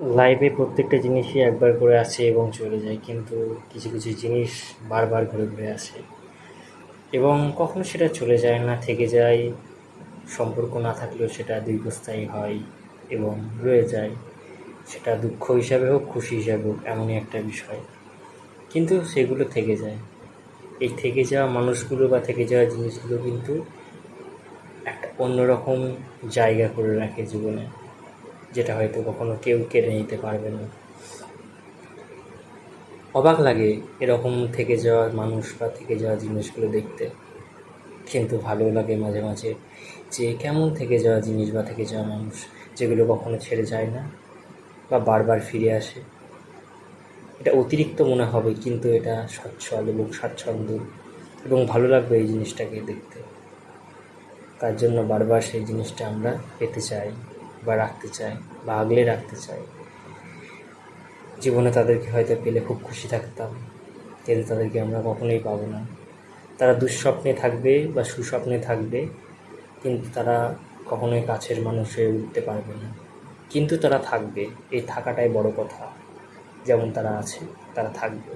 লাইফে প্রত্যেকটা জিনিসই একবার করে আসে এবং চলে যায়, কিন্তু কিছু কিছু জিনিস বারবার ঘুরে ঘুরে আসে। এবং কখনো সেটা চলে যায় না, থেকে যায়। সম্পর্ক না থাকলেও সেটা দীর্ঘস্থায়ী হয় এবং রয়ে যায়। সেটা দুঃখ হিসাবে হোক, খুশি হিসাবে হোক, এমনই একটা বিষয়। কিন্তু সেগুলো থেকে যায়। এই থেকে যাওয়া মানুষগুলো বা থেকে যাওয়া জিনিসগুলো কিন্তু একটা অন্যরকম জায়গা করে রাখে জীবনে। যেটা হয়তো কখনো কেউ কেড়ে নিতে পারবে না। অবাক লাগে এরকম থেকে যাওয়া মানুষ বা থেকে যাওয়া জিনিসগুলো দেখতে। কিন্তু ভালো লাগে মাঝে মাঝে যে কেমন থেকে যাওয়া জিনিস বা থেকে যাওয়া মানুষ যেগুলো কখনো ছেড়ে যায় না বা বারবার ফিরে আসে। এটা অতিরিক্ত মনে হবে কিন্তু এটা সচ্ছল এবং স্বাচ্ছন্দ্য এবং ভালো লাগবে এই জিনিসটাকে দেখতে। তার জন্য বারবার সেই জিনিসটা আমরা পেতে চাই। বা রাখতে চায় বা আগলে রাখতে চায়। জীবনে তাদেরকে হয়তো পেলে খুব খুশি থাকতাম, কিন্তু তাদেরকে আমরা কখনোই পাবো না। তারা দুঃস্বপ্নে থাকবে বা সুস্বপ্নে থাকবে, কিন্তু তারা কখনোই কাছের মানুষ হয়ে উঠতে পারবে না। কিন্তু তারা থাকবে, এই থাকাটাই বড় কথা। যেমন তারা আছে, তারা থাকবে।